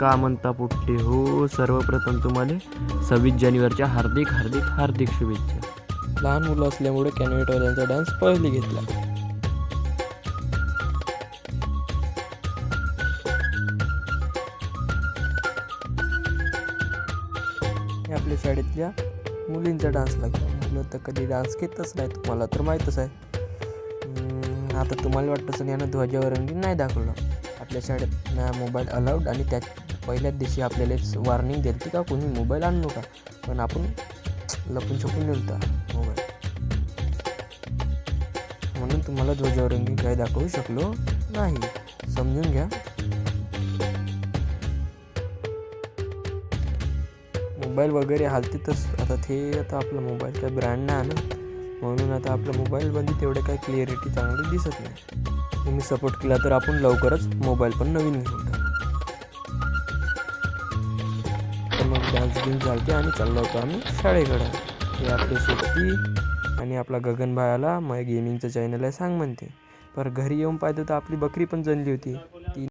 का म्हणता पोट्टे? हो सर्वप्रथम तुम्हाला सव्वीस जानेवारीच्या हार्दिक हार्दिक हार्दिक शुभेच्छा. लहान मुलं असल्यामुळे कॅनवेटवाल्यांचा डान्स पहिली घेतला. हे आपल्या शाळेतल्या मुलींचा डान्स लागला. मुलं तर कधी डान्स घेतच नाही तुम्हाला तर माहीतच आहे. आता तुम्हाला वाटतं सण यानं ध्वजावरंगी नाही दाखवलं. आपल्या शाळेत मोबाईल अलाउड आणि त्या पहिल्याच दिवशी आपल्याला वॉर्निंग देते का कोणी मोबाईल आणू नका. पण आपण लपून छपून नेलता मोबाईल म्हणून तुम्हाला ध्वजवरंगी काही दाखवू शकलो नाही. समजून घ्या. मोबाईल वगैरे हालतीतच. आता ते आता आपला मोबाईल काय ब्रँड नाही ना. म्हणून आता आपला मोबाईलमध्ये तेवढं काही क्लिअरिटी चांगली दिसत नाही. तुम्ही सपोर्ट केला तर आपण लवकरच मोबाईल पण नवीन घेऊन तर मग डान्स घेऊन चालते आणि चाललो होतो आम्ही शाळेकडं. हे आपली सुट्टी आणि आपला गगन भायाला मग गेमिंगचं चॅनल आहे सांग म्हणते. पर घरी येऊन पाहिजे तर आपली बकरी पण जणली होती. ती